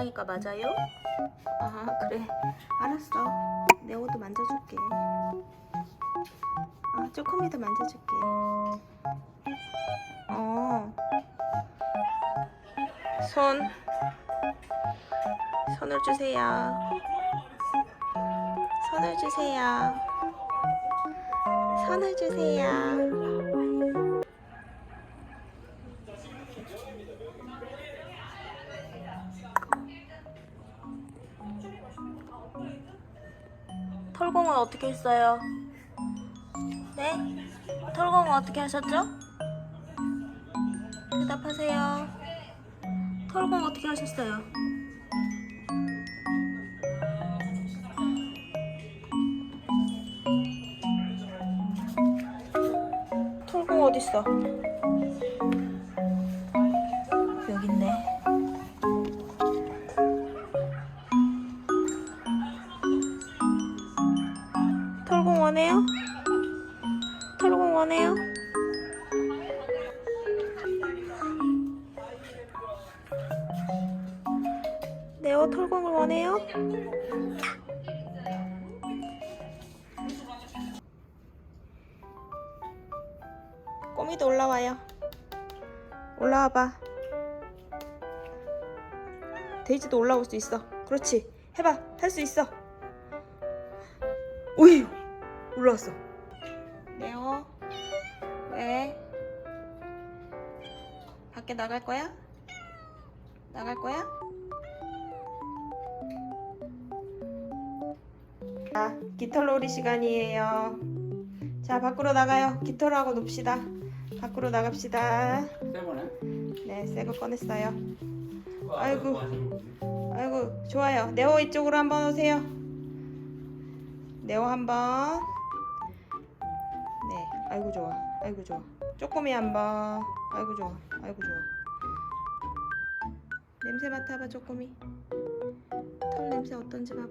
고양이가 맞아요? 아 그래 알았어 내 옷도 만져줄게 아 조금 이더 만져줄게 어 손. 손을 주세요. 손을 주세요. 손을 주세요. 털공은 어떻게 했어요? 네? 털공은 어떻게 하셨죠? 대답하세요. 털공 어떻게 하셨어요? 털공 어딨어? 털공 원해요? 털공 원해요? 네오 털공을 원해요? 꼬미도 올라와요. 올라와봐. 데이지도 올라올 수 있어. 그렇지. 해봐. 할 수 있어. 오이 올라왔어. 네오 왜? 밖에 나갈 거야? 나갈 거야? 자, 깃털놀이 시간이에요. 자, 밖으로 나가요. 깃털하고 놉시다. 밖으로 나갑시다. 네, 새 거 꺼냈어요. 아이고. 아이고, 좋아요. 네오 이쪽으로 한번 오세요. 네오 한번. 네, 아이고 좋아. 아이고 좋아. 쪼꼬미 한번. 아이고 좋아. 아이고 좋아. 냄새 맡아봐, 쪼꼬미. 털 냄새 어떤지 봐봐.